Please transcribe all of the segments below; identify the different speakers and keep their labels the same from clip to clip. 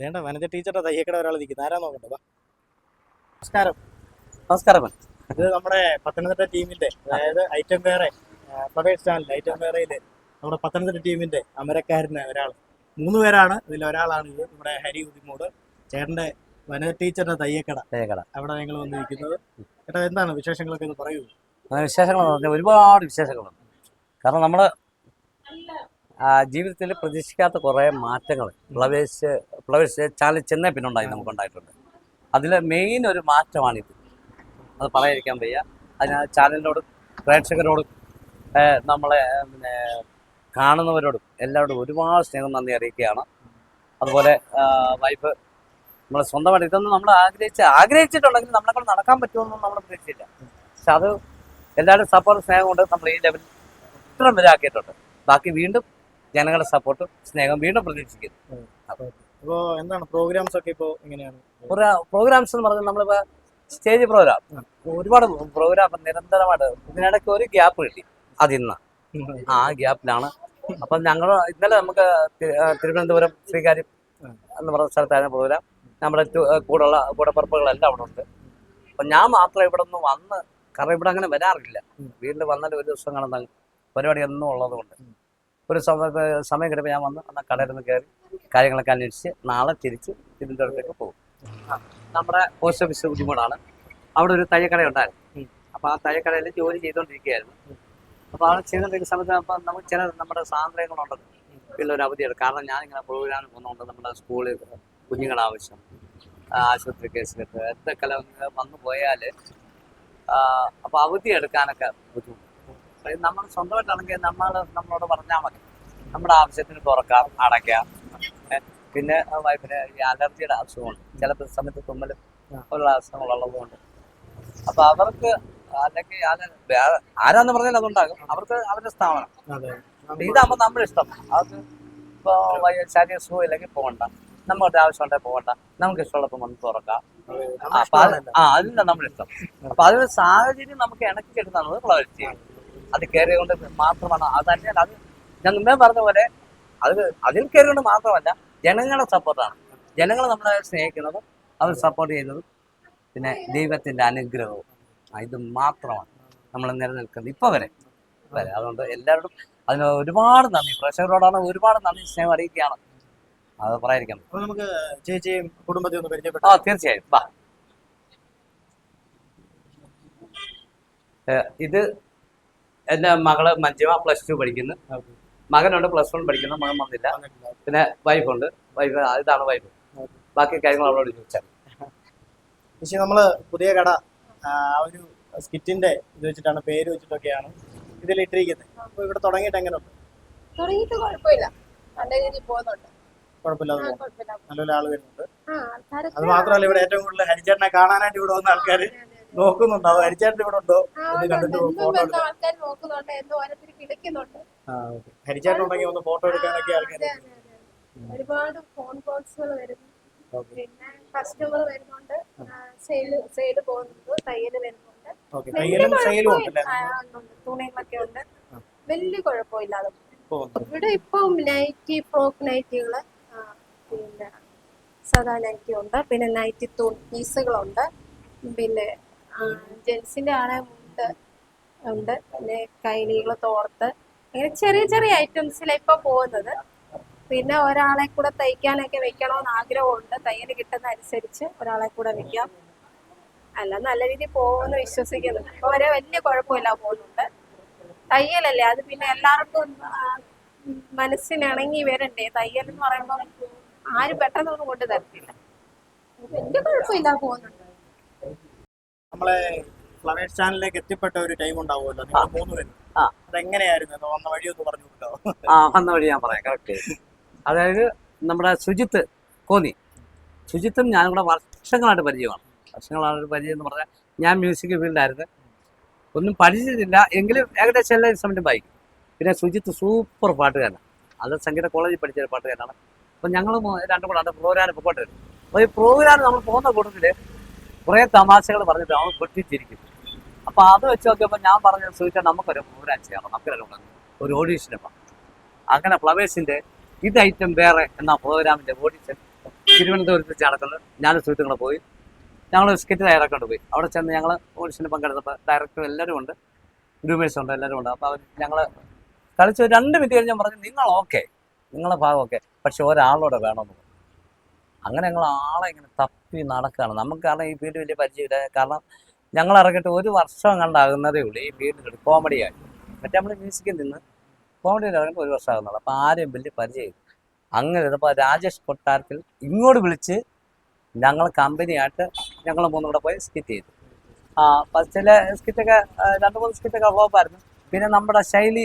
Speaker 1: വേണ്ട വനജ ടീച്ചറുടെ തയ്യക്കട ഒരാൾ നിൽക്കുന്നത് ആരാ നോക്കട്ടെ വാ. നമസ്കാരം.
Speaker 2: നമസ്കാരം
Speaker 1: ഇത് നമ്മുടെ പത്തനംതിട്ട ടീമിന്റെ അതായത് ഐറ്റം വേറെ പ്രൈവറ്റ് ചാനൽ ഐറ്റം വേറെയിൽ നമ്മുടെ പത്തനംതിട്ട ടീമിന്റെ അമരക്കാരന് ഒരാൾ മൂന്ന് പേരാണ് ഇതിൽ ഒരാളാണ് ഇത് നമ്മുടെ ഹരി ഉദിമോട്. ചേട്ടന്റെ വനജ ടീച്ചറുടെ തയ്യക്കട.
Speaker 2: തയ്യക്കട.
Speaker 1: അവിടെ ഞങ്ങൾ വന്നിരിക്കുന്നത്. ചേട്ടാ എന്താണ് വിശേഷങ്ങളൊക്കെ ഒന്ന് പറയൂ?
Speaker 2: വിശേഷങ്ങൾ ഒരുപാട് വിശേഷങ്ങളുണ്ട്. കാരണം നമ്മൾ ജീവിതത്തിൽ പ്രതീക്ഷിക്കാത്ത കുറേ മാറ്റങ്ങൾ. പ്ലവേഴ്സ് പ്ലവേഴ്സ് ചാനൽ ചെന്നൈ പിന്നുണ്ടായി നമുക്കുണ്ടായിട്ടുണ്ട് അതിൽ മെയിൻ ഒരു മാറ്റമാണിത്. അത് പറയാതിരിക്കാൻ വയ്യ. അതിന് ചാനലിനോടും പ്രേക്ഷകരോടും നമ്മളെ പിന്നെ കാണുന്നവരോടും എല്ലാവരോടും ഒരുപാട് സ്നേഹം നന്ദി അറിയിക്കുകയാണ്. അതുപോലെ വൈഫ് നമ്മളെ സ്വന്തമായിട്ട് ഇതൊന്നും നമ്മൾ ആഗ്രഹിച്ച് ആഗ്രഹിച്ചിട്ടുണ്ടെങ്കിൽ നമ്മളെ കൊണ്ട് നടക്കാൻ പറ്റുമെന്നൊന്നും നമ്മൾ പ്രതീക്ഷിച്ചില്ല. പക്ഷെ അത് എല്ലാവരും സപ്പോർട്ട് സ്നേഹം കൊണ്ട് നമ്മൾ ഈ ലെവൽ ഇത്രയും വരെ ആക്കിയിട്ടുണ്ട്. ബാക്കി വീണ്ടും ജനങ്ങളുടെ സപ്പോർട്ടും സ്നേഹം വീണ്ടും പ്രതീക്ഷിക്കുന്നു.
Speaker 1: ഇപ്പോ എന്താണ് പ്രോഗ്രാംസ് ഒക്കെ ഇപ്പോ എങ്ങനെയാണ്?
Speaker 2: പ്രോഗ്രാംസ് എന്ന് പറഞ്ഞാൽ നമ്മളിപ്പോ സ്റ്റേജ് പ്രോഗ്രാം ഒരുപാട് പ്രോഗ്രാം നിരന്തരമായിട്ട് ഇതിനിടയ്ക്ക് ഒരു ഗ്യാപ്പ് കിട്ടി. അതിന്ന്. ആ ഗ്യാപ്പിലാണ് അപ്പം ഞങ്ങൾ ഇന്നലെ നമുക്ക് തിരുവനന്തപുരം ശ്രീകാര്യം എന്ന് പറഞ്ഞ സ്ഥലത്തായിരുന്നു പ്രോഗ്രാം നമ്മുടെ കൂടെയുള്ള കൂടപ്പറപ്പുകളെല്ലാം അവിടെ ഉണ്ട്. അപ്പം ഞാൻ മാത്രം ഇവിടെ നിന്ന് വന്ന് കാരണം ഇവിടെ അങ്ങനെ വരാറില്ല. വീട്ടിൽ വന്നാൽ ഒരു ദിവസം കാണുന്ന പരിപാടി ഒന്നും ഉള്ളതുകൊണ്ട് ഒരു സമയം കിട്ടുമ്പോൾ ഞാൻ വന്ന്. എന്നാൽ കടയിൽ നിന്ന് കയറി കാര്യങ്ങളൊക്കെ അന്വേഷിച്ച് നാളെ തിരിച്ച് തിരുവനന്തപുരത്തേക്ക് പോകും. നമ്മുടെ പോസ്റ്റ് ഓഫീസ് ബുദ്ധിമുട്ടാണ് അവിടെ ഒരു തയ്യക്കട ഉണ്ടായിരുന്നു. അപ്പോൾ ആ തയ്യക്കടയിൽ ജോലി ചെയ്തുകൊണ്ടിരിക്കുകയായിരുന്നു. അപ്പോൾ ആ ചെയ്തുകൊണ്ടിരിക്കുന്ന സമയത്ത് അപ്പം നമുക്ക് ചില നമ്മുടെ പിന്നെ ഒരു അവധിയാണ്. കാരണം ഞാനിങ്ങനെ പ്രോഗ്രാം പോകുന്നതുകൊണ്ട് നമ്മുടെ സ്കൂളിൽ കുഞ്ഞുങ്ങളുടെ ആവശ്യം ആശുപത്രി കേസിലൊക്കെ എന്തൊക്കെ വന്നു പോയാൽ അപ്പോൾ അവധി എടുക്കാനൊക്കെ ബുദ്ധിമുട്ട് നമ്മൾ സ്വന്തമായിട്ടാണെങ്കിൽ നമ്മൾ നമ്മളോട് പറഞ്ഞാൽ മതി. നമ്മുടെ ആവശ്യത്തിന് തുറക്കാം അടയ്ക്കാം. പിന്നെ വൈഫിന് ഈ അലർജിയുടെ അസുഖമുണ്ട്. ചില സമയത്ത് തുമ്മൽ ഉള്ള അസുഖങ്ങളുള്ളത് അപ്പൊ അവർക്ക് അല്ലെങ്കിൽ ആരാന്ന് പറഞ്ഞാൽ അതുണ്ടാകും. അവർക്ക് അവരുടെ സ്ഥാപനം. ഇതാകുമ്പോൾ നമ്മുടെ ഇഷ്ടം. അവർക്ക് ഇപ്പൊ ശാരീരിക സുഖം ഇല്ലെങ്കിൽ പോകണ്ട. നമ്മുടെ ആവശ്യം ഉണ്ടെങ്കിൽ പോകണ്ട. നമുക്ക് ഇഷ്ടമുള്ളപ്പോൾ വന്ന് തുറക്കാം. അപ്പൊ ആ അതില്ല നമ്മുടെ ഇഷ്ടം. അപ്പൊ അതിന് സാഹചര്യം നമുക്ക് ഇണക്കി കിട്ടുന്നത് ക്ലാരിറ്റി അത് കയറി കൊണ്ട് മാത്രമാണ്. അത് തന്നെയല്ല അത് ഞാൻ മുമ്പേ പറഞ്ഞ പോലെ അത് അതിൽ കയറി കൊണ്ട് മാത്രമല്ല ജനങ്ങളുടെ സപ്പോർട്ടാണ് ജനങ്ങൾ നമ്മളെ സ്നേഹിക്കുന്നതും അവർ സപ്പോർട്ട് ചെയ്യുന്നതും പിന്നെ ദൈവത്തിന്റെ അനുഗ്രഹവും. ഇത് മാത്രമാണ് നമ്മൾ നിലനിൽക്കുന്നത് ഇപ്പോൾ വരെ. വരെ. അതുകൊണ്ട് എല്ലാവരോടും അതിന് ഒരുപാട് നന്ദി. പ്രേക്ഷകരോടാണ് ഒരുപാട് നന്ദി സ്നേഹം അറിയിക്കുകയാണ്. അത്
Speaker 1: പറയാം നമുക്ക് ചേച്ചിയും ഒന്ന് പരിചയപ്പെട്ടു.
Speaker 2: ആ തീർച്ചയായും. വാ. ഇത് എന്റെ മകൾ മഞ്ജിമ പ്ലസ് ടു പഠിക്കുന്നു. മകനുണ്ട് പ്ലസ് വൺ പഠിക്കുന്നു. മകൻ വന്നില്ല. പിന്നെ വൈഫുണ്ട് വൈഫ് ഇതാണ് വൈഫ് ബാക്കി കാര്യങ്ങൾ അവളോട് ചോദിച്ചാൽ
Speaker 1: പക്ഷെ നമ്മൾ പുതിയ കട ആ ഒരു സ്കിറ്റിന്റെ ഇത് വെച്ചിട്ടാണ് പേര് വെച്ചിട്ടൊക്കെയാണ് ഇതിൽ ഇട്ടിരിക്കുന്നത് അപ്പൊ ഇവിടെ തുടങ്ങിയിട്ട് എങ്ങനെയുണ്ട്?
Speaker 3: തുടങ്ങിയിട്ട് കുഴപ്പമില്ല. നല്ല രീതിയിൽ പോകുന്നുണ്ട്.
Speaker 1: കുഴപ്പമില്ലാതെ
Speaker 3: ആ,
Speaker 1: പോകുന്നു. നല്ലൊരു ആൾ വരുന്നുണ്ട്.
Speaker 3: ആ
Speaker 1: അത് മാത്രമല്ല ഇവിടെ ഏറ്റവും കൂടുതൽ ഹരിചേട്ടനെ കാണാനായിട്ട് ഇവിടെ വന്ന ആൾക്കാർ നോക്കുന്നുണ്ടോ? അത് ഇവിടെ ഉണ്ടോ?
Speaker 3: ആ,
Speaker 1: ഒന്ന് കണ്ടിട്ട് ഫോട്ടോ
Speaker 3: ആൾക്കാർ നോക്കുന്നുണ്ട്. എന്നും ഓരോരുത്തർ വിളിക്കുന്നുണ്ട്
Speaker 1: ഹരിച്ചേട്ടൻ ഉണ്ടെങ്കിൽ ഒന്ന് ഫോട്ടോ എടുക്കാനൊക്കെ ആൾക്കാർ.
Speaker 3: ഒരുപാട് ഫോൺ കോൾസുകൾ വരുന്നു. പിന്നെ കസ്റ്റമർ വരുന്നുണ്ട്. സെയിൽ പോകുന്നുണ്ട് വരുന്നുണ്ട്. ആ, ഉണ്ട്, ഉണ്ട്. തുണികളൊക്കെ ഉണ്ട് വലിയ കുഴപ്പമില്ലാതെ പോകുന്നു.
Speaker 1: പോകുന്നു
Speaker 3: ഇവിടെ ഇപ്പം നൈറ്റി ഫ്രോക്ക് നൈറ്റികൾ ആ, പിന്നെ സാധാ നൈറ്റി ഉണ്ട് പിന്നെ നൈറ്റി തൂൺ പീസുകളുണ്ട്. പിന്നെ ജെൻസിന്റെ ആണെ മുണ്ട് ഉണ്ട്. പിന്നെ കൈലികൾ തോർത്ത്. അങ്ങനെ ചെറിയ ചെറിയ ഐറ്റംസിലാണ് ഇപ്പൊ പോകുന്നത്. പിന്നെ ഒരാളെ കൂടെ തയ്ക്കാനൊക്കെ വെക്കണമെന്ന് ആഗ്രഹമുണ്ട്. തയ്യൽ കിട്ടുന്ന അനുസരിച്ച് ഒരാളെ കൂടെ വെക്കാം. അല്ല നല്ല രീതിയിൽ പോകുമെന്ന് വിശ്വസിക്കുന്നു. ഇപ്പൊ വരെ വലിയ കുഴപ്പമില്ല പോകുന്നുണ്ട്. തയ്യലല്ലേ അത് പിന്നെ എല്ലാവർക്കും മനസ്സിനിണങ്ങി വരണ്ടേ? തയ്യൽ എന്ന് പറയുമ്പോൾ ആരും പെട്ടെന്നൊന്നും കൊണ്ട് തരത്തില്ല. വലിയ കുഴപ്പമില്ല പോകുന്നുണ്ട്.
Speaker 1: നമ്മളെ ഫ്ലവേഴ്സ് ചാനലിലേക്ക് എത്തിപ്പെട്ട ഒരു ടൈം ഉണ്ടാവുമല്ലോ. നിങ്ങൾ മൂന്ന് പേരും. അതെങ്ങനെയായിരുന്നു? വന്ന വഴി ഒന്ന് പറഞ്ഞു
Speaker 2: ആ വന്ന വഴി ഞാൻ പറയാം. കറക്റ്റ് അതായത് നമ്മുടെ സുജിത്ത് കോന്നി. സുജിത്തും ഞാൻ കൂടെ വർഷങ്ങളായിട്ട് പരിചയമാണ്. വർഷങ്ങളായിട്ട് പരിചയം എന്ന് പറഞ്ഞാൽ ഞാൻ മ്യൂസിക് ഫീൽഡായിരുന്നു ഒന്നും പഠിച്ചിട്ടില്ല. എങ്കിലും ഏകദേശം എല്ലാ ഇൻസ്ട്രുമെന്റും വായിക്കും. പിന്നെ സുജിത്ത് സൂപ്പർ പാട്ടുകാരനാണ്. അത് സംഗീത കോളേജിൽ പഠിച്ച പാട്ടുകാരനാണ്. അപ്പം ഞങ്ങൾ രണ്ടും കൂടെ പ്രോഗ്രാമിന് പൊക്കോട്ട് വരും അപ്പോൾ ഈ പ്രോഗ്രാം നമ്മൾ പോകുന്ന കൂട്ടത്തിൽ കുറേ തമാശകൾ പറഞ്ഞിട്ട് അവൻ പൊട്ടിച്ചിരിക്കും അപ്പോൾ അത് വെച്ച് നോക്കിയപ്പോൾ ഞാൻ പറഞ്ഞ സുഹൃത്തു നമുക്കൊരു പ്രോഗ്രാം ചെയ്യാം നമുക്കൊരു ഒരു ഓഡീഷന് പോകാം. അങ്ങനെ ഫ്ലവേഴ്സിന്റെ ഇത് ഐറ്റം വേറെ എന്ന പ്രോഗ്രാമിന്റെ ഓഡീഷൻ തിരുവനന്തപുരത്ത് വെച്ച് നടക്കുന്നത് ഞാൻ സുഹൃത്തുക്കളെ പോയി. ഞങ്ങൾ സ്കിറ്റ് തയ്യാറാക്കൊണ്ട് പോയി. അവിടെ ചെന്ന് ഞങ്ങൾ ഓഡിഷന് പങ്കെടുത്തപ്പോൾ ഡയറക്ടർ എല്ലാവരും ഉണ്ട് ഗ്രൂമേഴ്സ് ഉണ്ട് എല്ലാവരും ഉണ്ട്. അപ്പോൾ ഞങ്ങൾ കളിച്ച് രണ്ട് മിനിറ്റ് കഴിഞ്ഞ് പറഞ്ഞു നിങ്ങൾ ഓക്കെ നിങ്ങളെ ഭാഗം ഓക്കെ പക്ഷെ ഒരാളോടെ വേണമെന്ന് അങ്ങനെ ഞങ്ങൾ ആളെ ഇങ്ങനെ തപ്പി നടക്കുകയാണ് നമുക്ക് കാരണം ഈ ഫീൽഡ് വലിയ പരിചയമില്ല കാരണം ഞങ്ങൾ ഇറങ്ങിയിട്ട് ഒരു വർഷം കണ്ടാകുന്നതേ ഉള്ളൂ ഈ ഫീൽഡിൽ കോമഡിയായി മറ്റേ നമ്മൾ മ്യൂസിക്കിൽ നിന്ന് കോമഡിയിൽ ഇറങ്ങിയിട്ട് ഒരു വർഷം ആകുന്നുള്ളൂ. അപ്പോൾ ആരെയും വലിയ പരിചയം അങ്ങനെ ഇരുന്നപ്പോൾ രാജേഷ് കൊട്ടാരത്തിൽ ഇങ്ങോട്ട് വിളിച്ച് ഞങ്ങൾ കമ്പനിയായിട്ട് ഞങ്ങൾ മൂന്നും കൂടെ പോയി സ്കിറ്റ് ചെയ്തു. ആ ചില സ്കിറ്റൊക്കെ രണ്ട് മൂന്ന് സ്കിറ്റൊക്കെ ഫ്ലോപ്പായിരുന്നു പിന്നെ നമ്മുടെ ശൈലി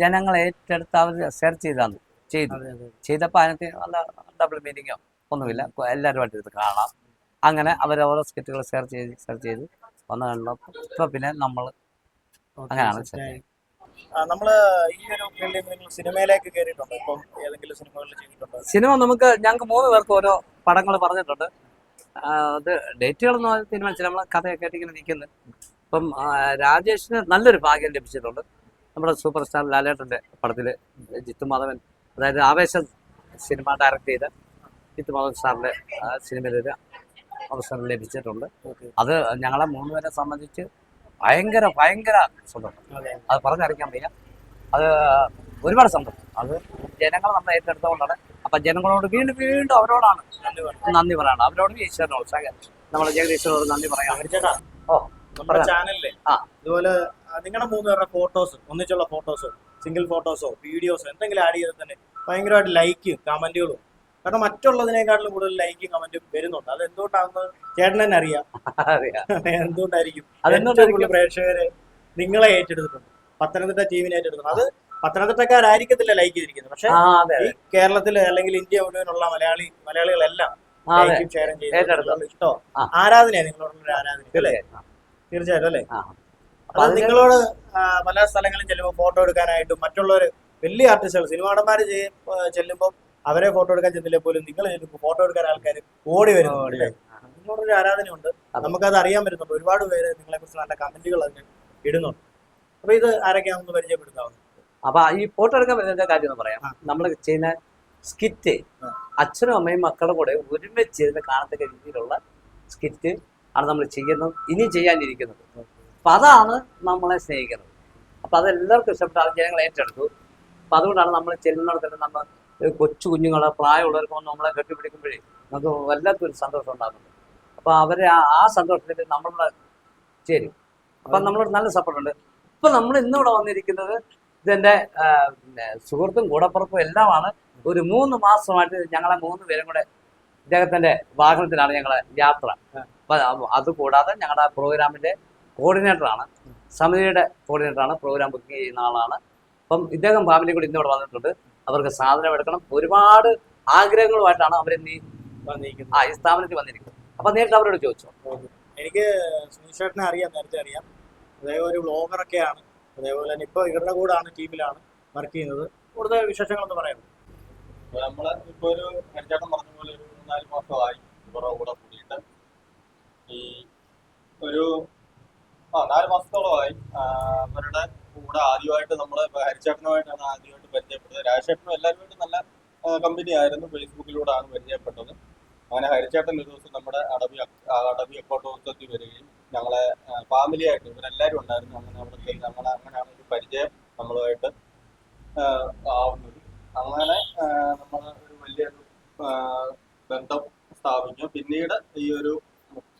Speaker 2: ജനങ്ങളെ ഏറ്റെടുത്ത് അവർ സെർച്ച് ചെയ്താണ് ചെയ്തു. ചെയ്തപ്പോൾ അതിനകത്ത് നല്ല ഡബിൾ മീനിങ്ങോ ഒന്നുമില്ല. എല്ലാവരുമായിട്ട് ഇത് കാണാം. അങ്ങനെ അവർ ഓരോ സ്കിറ്റുകൾ സെർച്ച് ചെയ്ത് സെർച്ച് ചെയ്ത് വന്നു കണ്ടപ്പോൾ ഇപ്പം പിന്നെ നമ്മൾ അങ്ങനെയാണ്
Speaker 1: നമ്മൾ ഈ ഒരു ഫീൽഡിൽ നിങ്ങൾ സിനിമയിലേക്ക് കയറിയിട്ടുണ്ടോ ഇപ്പം ഏതെങ്കിലും സിനിമകളിൽ ചെയ്തിട്ടുണ്ടോ?
Speaker 2: സിനിമ നമുക്ക് ഞങ്ങൾക്ക് മൂന്ന് പേർക്ക് ഓരോ പടങ്ങൾ പറഞ്ഞിട്ടുണ്ട്. അത് ഡേറ്റുകളൊന്നും തീരുമാനിച്ചില്ല. നമ്മൾ കഥയൊക്കെ ആയിട്ട് ഇങ്ങനെ നിൽക്കുന്നത് ഇപ്പം രാജേഷിന് നല്ലൊരു ഭാഗ്യം ലഭിച്ചിട്ടുണ്ട്. നമ്മുടെ സൂപ്പർ സ്റ്റാർ ലാലേട്ടന്റെ പടത്തിൽ ജിത്തു മാധവൻ അതായത് ആവേശം സിനിമ ഡയറക്റ്റ് ചെയ്ത ജിത്തു മാധവൻ സാറിന്റെ സിനിമയിലൊരു അവസരം ലഭിച്ചിട്ടുണ്ട്. അത് ഞങ്ങളെ മൂന്നുപേരെ സംബന്ധിച്ച് ഭയങ്കര ഭയങ്കര സന്തോഷം
Speaker 1: അത്.
Speaker 2: പറഞ്ഞറിയിക്കാൻ വയ്യ. അത് ഒരുപാട് സന്തോഷം അത് ജനങ്ങൾ നമ്മൾ ഏറ്റെടുത്തുകൊണ്ടാണ്. അപ്പൊ ജനങ്ങളോട് വീണ്ടും വീണ്ടും അവരോടാണ്
Speaker 1: നന്ദി
Speaker 2: പറയണം. അവരോടും ഈശ്വരനോട് നമ്മൾ ജഗദീശ്വരനോട് നന്ദി പറയാം. ഓ
Speaker 1: നമ്മുടെ ചാനലിലെ. ഇതുപോലെ നിങ്ങളുടെ മൂന്ന് പേരുടെ ഫോട്ടോസ് ഒന്നിച്ചുള്ള ഫോട്ടോസോ സിംഗിൾ ഫോട്ടോസോ വീഡിയോസോ എന്തെങ്കിലും ആഡ് ചെയ്താൽ തന്നെ ഭയങ്കരമായിട്ട് ലൈക്കും കമന്റുകളും കാരണം മറ്റുള്ളതിനേക്കാട്ടിലും കൂടുതൽ ലൈക്കും കമന്റും വരുന്നുണ്ട്. അത് എന്തുകൊണ്ടാണെന്ന് ചേട്ടൻ തന്നെ അറിയാം. എന്തുകൊണ്ടായിരിക്കും?
Speaker 2: അതെന്തുകൊണ്ടായിരിക്കും?
Speaker 1: പ്രേക്ഷകരെ നിങ്ങളെ ഏറ്റെടുത്തിട്ടുണ്ട്. പത്തനംതിട്ട ടീമിനെ ഏറ്റെടുത്തിട്ടുണ്ട്. അത് പത്തനംതിട്ടക്കാരായിരിക്കത്തില്ല ലൈക്ക് ചെയ്തിരിക്കുന്നത്. പക്ഷെ ഈ കേരളത്തിൽ അല്ലെങ്കിൽ ഇന്ത്യ മുഴുവനുള്ള മലയാളി മലയാളികളെല്ലാം ഷെയറും
Speaker 2: ഏറ്റെടുത്തു.
Speaker 1: ഇഷ്ടോ? ആരാധനയാണ് നിങ്ങളോടുള്ള ആരാധന? അല്ലേ?
Speaker 2: തീർച്ചയായും.
Speaker 1: തീർച്ചയായിട്ടും അല്ലേ? അത് നിങ്ങളോട് പല സ്ഥലങ്ങളിൽ ചെല്ലുമ്പോൾ ഫോട്ടോ എടുക്കാനായിട്ടും മറ്റുള്ളവർ വലിയ ആർട്ടിസ്റ്റുകൾ സിനിമാടന്മാർ ചെല്ലുമ്പോൾ അവരെ ഫോട്ടോ എടുക്കാൻ ചെന്നില്ല പോലും നിങ്ങൾ ചെല്ലുമ്പോൾ ഫോട്ടോ എടുക്കാൻ ആൾക്കാർ ഓടി വരുന്നു? നിങ്ങളോടൊരു ആരാധനയുണ്ട്. നമുക്കത് അറിയാൻ പറ്റുന്നുണ്ട്. ഒരുപാട് പേര് നിങ്ങളെ കുറിച്ച് നല്ല കമന്റുകൾ അതിന് ഇടുന്നുണ്ട്. അപ്പൊ ഇത് ആരൊക്കെയാണെന്ന് പരിചയപ്പെടുത്താവുന്നത്
Speaker 2: അപ്പൊ ഈ ഫോട്ടോ എടുക്കാൻ പറ്റുന്ന കാര്യം എന്ന് പറയാം. നമ്മൾ ചെയ്യുന്ന സ്കിറ്റ്. അച്ഛനും അമ്മയും മക്കളുടെ കൂടെ ഒരുമിച്ചിരുന്ന് കാണത്തക്ക രീതിയിലുള്ള സ്കിറ്റ് ആണ് നമ്മൾ ചെയ്യുന്നത്. ഇനി ചെയ്യാനിരിക്കുന്നത്. അപ്പൊ അതാണ് നമ്മളെ സ്നേഹിക്കുന്നത്. അപ്പൊ അതെല്ലാവർക്കും ഇഷ്ടപ്പെട്ട അത് ജനങ്ങൾ ഏറ്റെടുത്തു. അപ്പൊ അതുകൊണ്ടാണ് നമ്മൾ ചെല്ലുന്നിടത്ത് നമ്മൾ കൊച്ചു കുഞ്ഞുങ്ങളെ പ്രായമുള്ളവർക്ക് വന്ന് നമ്മളെ കെട്ടിപ്പിടിക്കുമ്പോഴേ നമുക്ക് വല്ലാത്തൊരു സന്തോഷം ഉണ്ടാകുന്നുണ്ട്. അപ്പൊ അവരെ ആ- ആ സന്തോഷത്തിൽ നമ്മളുടെ ചേരും. അപ്പൊ നമ്മളോട് നല്ല സപ്പോർട്ട് ഉണ്ട്. ഇപ്പൊ നമ്മൾ ഇന്നിവിടെ വന്നിരിക്കുന്നത് പിന്നെ സുഹൃത്തും കൂടപ്പുറപ്പും എല്ലാമാണ്. ഒരു മൂന്ന് മാസമായിട്ട് ഞങ്ങളെ മൂന്ന് പേരും കൂടെ ഇദ്ദേഹത്തിന്റെ വാഹനത്തിലാണ് ഞങ്ങളെ യാത്ര. അപ്പൊ അതുകൂടാതെ ഞങ്ങളുടെ പ്രോഗ്രാമിന്റെ കോർഡിനേറ്ററാണ് സമിതിയുടെ കോർഡിനേറ്ററാണ് പ്രോഗ്രാം ബുക്ക് ചെയ്യുന്ന ആളാണ്. അപ്പം ഇദ്ദേഹം ഫാമിലി കൂടി ഇന്നിവിടെ വന്നിട്ടുണ്ട്. അവർക്ക് സാധനം എടുക്കണം. ഒരുപാട് ആഗ്രഹങ്ങളുമായിട്ടാണ് അവർ നീ
Speaker 1: വന്നിരിക്കുന്നത്.
Speaker 2: ആ ഈ സ്ഥാപനത്തിൽ വന്നിരിക്കുന്നത്. അപ്പൊ നേരിട്ട് അവരോട് ചോദിച്ചോ?
Speaker 1: എനിക്ക് സുനിഷേട്ടനെ അറിയാം നേരത്തെ അറിയാം. അദ്ദേഹം ഒരു വ്ളോഗറൊക്കെയാണ് അതേപോലെ തന്നെ ഇപ്പൊ ഇവരുടെ കൂടാണ് ടീമിലാണ് വർക്ക് ചെയ്യുന്നത്. കൂടുതൽ വിശേഷങ്ങളൊന്ന് പറയാം
Speaker 4: നമ്മൾ നമ്മൾ ഇപ്പൊ ഒരു ഹരിചേട്ടൻ പറഞ്ഞ പോലെ ഒരു മൂന്നാൽ മാസമായി ഇവരുടെ കൂടെ കൂടിയിട്ട്. ഈ ഒരു ആ നാല് മാസത്തോളമായി അവരുടെ കൂടെ ആദ്യമായിട്ട് നമ്മൾ ഹരിച്ചേട്ടനുമായിട്ടാണ് ആദ്യമായിട്ട് പരിചയപ്പെട്ടത്. രാജേട്ടനും എല്ലാവരുമായിട്ട് നല്ല കമ്പനി ആയിരുന്നു. ഫേസ്ബുക്കിലൂടെയാണ് പരിചയപ്പെട്ടത്. അങ്ങനെ ഹരിചേട്ടൻ ഒരു ദിവസം നമ്മുടെ അടവി അക്ക- അക്കൗണ്ട് അടവി അക്കൗണ്ടോത്സവത്തിൽ വരികയും ഞങ്ങളെ ഫാമിലി ആയിട്ട് ഇവരെല്ലാവരും ഉണ്ടായിരുന്നു. അങ്ങനെ അവിടെ ഞങ്ങൾ അങ്ങനെയാണ് ഒരു പരിചയം നമ്മളുമായിട്ട് ആവുന്നത്. അങ്ങനെ നമ്മൾ ഒരു വലിയൊരു ബന്ധം സ്ഥാപിച്ചു. പിന്നീട് ഈ ഒരു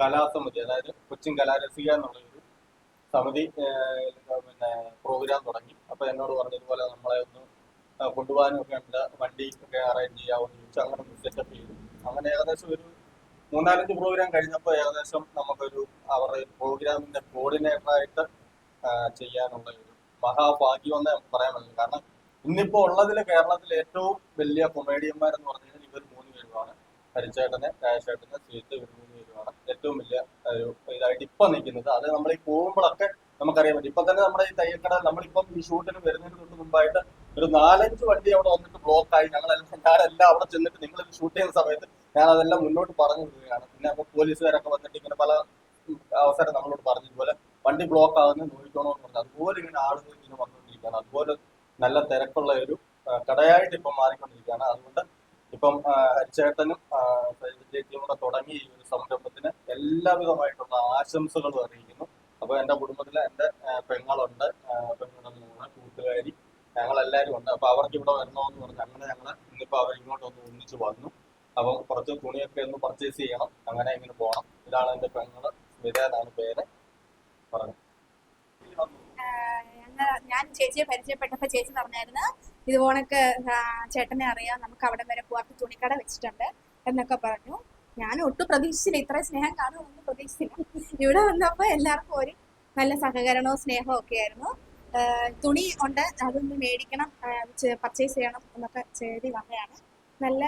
Speaker 4: കലാസമിതി അതായത് കൊച്ചിൻ കലാരസിക എന്നുള്ള ഒരു സമിതി പ്രോഗ്രാം തുടങ്ങി. അപ്പൊ എന്നോട് പറഞ്ഞതുപോലെ നമ്മളെ ഒന്ന് കൊണ്ടുപോകാനും ഒക്കെ ഉണ്ട്. വണ്ടി ഒക്കെ അറേഞ്ച് ചെയ്യാമെന്ന് ചോദിച്ചു അങ്ങനെ സെറ്റപ്പ് ചെയ്തു. അങ്ങനെ ഏകദേശം ഒരു മൂന്നാലഞ്ച് പ്രോഗ്രാം കഴിഞ്ഞപ്പോൾ ഏകദേശം നമുക്കൊരു അവരുടെ പ്രോഗ്രാമിന്റെ കോർഡിനേറ്ററായിട്ട് ചെയ്യാനുള്ള ഒരു മഹാഭാഗ്യം എന്ന് പറയാൻ പറ്റില്ല കാരണം ഇന്നിപ്പോ ഉള്ളതിൽ കേരളത്തിലെ ഏറ്റവും വലിയ കൊമേഡിയന്മാർ എന്ന് പറഞ്ഞു കഴിഞ്ഞാൽ ഇവർ മൂന്ന് പേരുമാണ്. ഹരിച്ചേട്ടന് രാജേട്ടന് ശ്രീത്ത് ഇവർ മൂന്ന് പേരുമാണ്. ഏറ്റവും വലിയ ഒരു ഇതായിട്ട് ഇപ്പൊ നിൽക്കുന്നത്. അത് നമ്മൾ ഈ പോകുമ്പോഴൊക്കെ നമുക്കറിയാൻ പറ്റും. ഇപ്പൊ തന്നെ നമ്മുടെ ഈ തയ്യക്കട നമ്മളിപ്പം ഈ ഷൂട്ടിന് വരുന്നതിന് തൊട്ട് മുമ്പായിട്ട് ഒരു നാലഞ്ച് വണ്ടി അവിടെ വന്നിട്ട് ബ്ലോക്ക് ആയി. ഞങ്ങളെല്ലാം ഞാനെല്ലാം അവിടെ ചെന്നിട്ട് നിങ്ങൾ ഷൂട്ട് ചെയ്യുന്ന സമയത്ത് ഞാൻ അതെല്ലാം മുന്നോട്ട് പറഞ്ഞു വിടുകയാണ് പിന്നെ അപ്പൊ പോലീസുകാരൊക്കെ വന്നിട്ട് ഇങ്ങനെ പല അവസരം നമ്മളോട് പറഞ്ഞു ഇതുപോലെ വണ്ടി ബ്ലോക്ക് ആകുന്ന നോക്കിക്കോണോ എന്ന് പറഞ്ഞു. അതുപോലെ ഇങ്ങനെ ആളുകൾ ഇങ്ങനെ വന്നുകൊണ്ടിരിക്കുകയാണ്. അതുപോലെ നല്ല തിരക്കുള്ള ഒരു കടയായിട്ട് ഇപ്പം മാറിക്കൊണ്ടിരിക്കുകയാണ്. അതുകൊണ്ട് ഇപ്പം ചേട്ടനും ചേച്ചിയും കൂടെ തുടങ്ങി ഈ ഒരു സംരംഭത്തിന് എല്ലാവിധമായിട്ടുള്ള ആശംസകളും അറിയിക്കുന്നു. അപ്പൊ എന്റെ കുടുംബത്തിലെ എന്റെ പെങ്ങളുണ്ട്. പെങ്ങളുടെ മൂന്ന് കൂട്ടുകാരി. ഞങ്ങൾ എല്ലാവരും ഉണ്ട്. അപ്പൊ അവർക്ക് ഇവിടെ വരണമെന്ന് പറഞ്ഞു. അങ്ങനെ ഞങ്ങൾ ഇന്നിപ്പോ അവർ ഇങ്ങോട്ട് ഒന്ന് ഒന്നിച്ച് വന്നു. അപ്പം കുറച്ച് തുണിയൊക്കെ ഒന്ന് പർച്ചേസ് ചെയ്യണം. അങ്ങനെ ഇങ്ങനെ പോകണം ഇതാണ് എന്റെ പെങ്ങൾ. സ്മിത പേര്. പറഞ്ഞു.
Speaker 5: ഞാൻ ചേച്ചിയെ പരിചയപ്പെട്ടപ്പോൾ ചേച്ചി പറഞ്ഞായിരുന്നു ഇതുപോലൊക്കെ ചേട്ടനെ അറിയാം. നമുക്ക് അവിടെ വരെ പോവാത്ത തുണിക്കട വെച്ചിട്ടുണ്ട്. എന്നൊക്കെ പറഞ്ഞു. ഞാൻ ഒട്ടും പ്രതീക്ഷിച്ചില്ല. ഇത്ര സ്നേഹം കാണുമെന്ന് പ്രതീക്ഷിച്ചില്ല ഇവിടെ വന്നപ്പോൾ എല്ലാവർക്കും ഒരു നല്ല സഹകരണവും സ്നേഹവും ഒക്കെ ആയിരുന്നു. തുണി ഉണ്ട്. അതൊന്ന് മേടിക്കണം. പർച്ചേസ് ചെയ്യണം എന്നൊക്കെ ചേരി വന്നതാണ്. നല്ല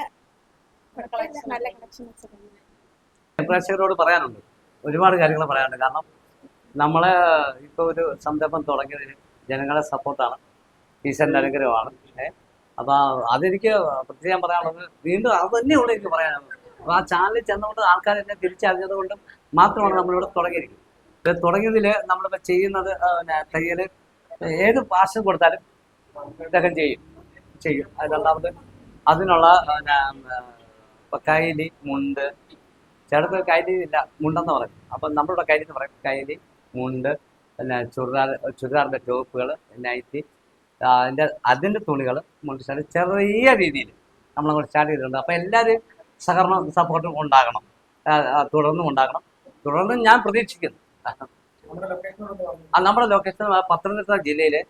Speaker 5: നല്ല കളക്ഷൻസ്
Speaker 2: പ്രേക്ഷകരോട് പറയാനുണ്ട്. ഒരുപാട് കാര്യങ്ങൾ പറയാനുണ്ട്. കാരണം നമ്മളെ ഇപ്പോൾ ഒരു സംരംഭം തുടങ്ങിയതിന് ജനങ്ങളെ സപ്പോർട്ടാണ്. ഈശ്വരന്റെ അനുഗ്രഹമാണ്. അപ്പോൾ അപ്പൊ അതെനിക്ക് പ്രത്യേകം പറയാനുള്ളത് വീണ്ടും അത് തന്നെയുള്ളൂ എനിക്ക് പറയാനുള്ളത്. അപ്പൊ ആ ചാനലിൽ ചെന്നുകൊണ്ട് ആൾക്കാർ എന്നെ തിരിച്ചറിഞ്ഞത് കൊണ്ടും മാത്രമാണ് നമ്മളിവിടെ തുടങ്ങിയിരിക്കുന്നത്. തുടങ്ങിയതിൽ നമ്മളിപ്പോൾ ചെയ്യുന്നത് പിന്നെ തയ്യൽ ഏത് ഭാഷ കൊടുത്താലും ഇദ്ദേഹം ചെയ്യും. ചെയ്യും. അത് രണ്ടാമത് അതിനുള്ള കൈലി മുണ്ട്. ചിലപ്പോൾ കൈലി ഇല്ല മുണ്ടെന്ന് പറയും അപ്പം നമ്മളിവിടെ കൈലി എന്ന് പറയും. കൈലി മുണ്ട് പിന്നെ ചുരിദാർ ചുരിദാറിന്റെ ടോപ്പുകൾ നൈറ്റി അതിന്റെ അതിന്റെ തുണികൾ മുണ്ട് സ്റ്റാർട്ട് ചെറിയ രീതിയിൽ നമ്മളങ്ങോട്ട് സ്റ്റാർട്ട് ചെയ്തിട്ടുണ്ട് അപ്പോൾ എല്ലാവരും സഹകരണം സപ്പോർട്ടും ഉണ്ടാകണം. തുടർന്നും ഉണ്ടാകണം. തുടർന്നും ഞാൻ പ്രതീക്ഷിക്കുന്നു. ആ, നമ്മുടെ ലൊക്കേഷൻ പത്തനംതിട്ട ജില്ലയിലെ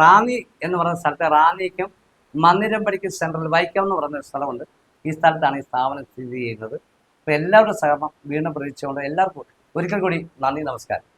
Speaker 2: റാന്നി എന്ന് പറയുന്ന സ്ഥലത്തെ റാന്നിക്കും മന്ദിരമ്പടിക്ക് സെൻട്രൽ വൈക്കം എന്ന് പറയുന്ന സ്ഥലമുണ്ട്. ഈ സ്ഥലത്താണ് ഈ സ്ഥാപനം സ്ഥിതി ചെയ്യുന്നത്. അപ്പോൾ എല്ലാവരുടെ സഹകരണം വീണ്ടും പ്രതീക്ഷിച്ചുകൊണ്ട് എല്ലാവർക്കും ഒരിക്കൽ കൂടി നന്ദി നമസ്കാരം.